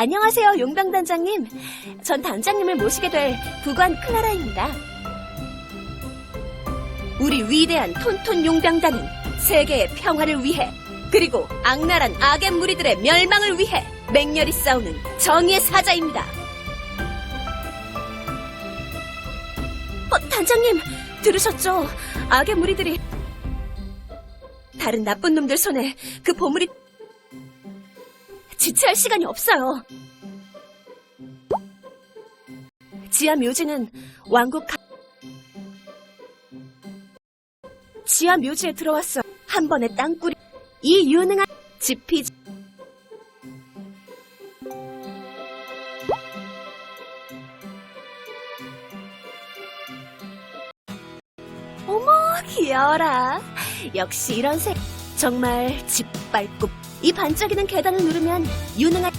안녕하세요, 용병 단장님. 전 단장님을 모시게 될 부관 클라라입니다. 우리 위대한 톤톤 용병단은 세계의 평화를 위해 그리고 악랄한 악의 무리들의 멸망을 위해 맹렬히 싸우는 정의의 사자입니다. 어, 단장님, 들으셨죠? 악의 무리들이 다른 나쁜 놈들 손에 그 보물이 지체할 시간이 없어요. 지하 묘지는 왕국 가... 지하 묘지에 들어왔어. 한 번에 땅굴이 이 유능한 지피 어머 귀여워라. 역시 이런 색 정말 짓밟고 이 반짝이는 계단을 누르면 유능한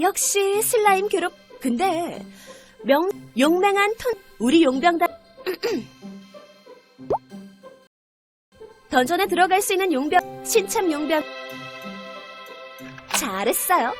역시 슬라임 괴롭. 근데 명 용맹한 톤 우리 용병단. 던전에 들어갈 수 있는 용병 신참 용병. 잘했어요.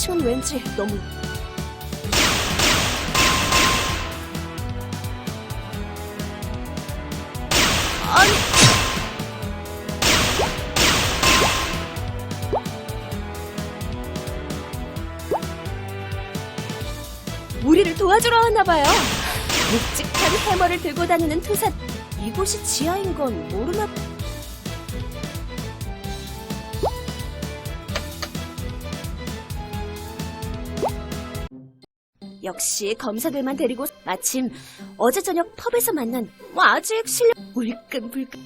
층은 왠지 너무 우리를 도와주러 왔나봐요. 묵직한 해머를 들고 다니는 투사 이곳이 지하인 건 모르나 역시 검사들만 데리고 마침 어제 저녁 펍에서 만난 뭐 아직 실력 울끈불끈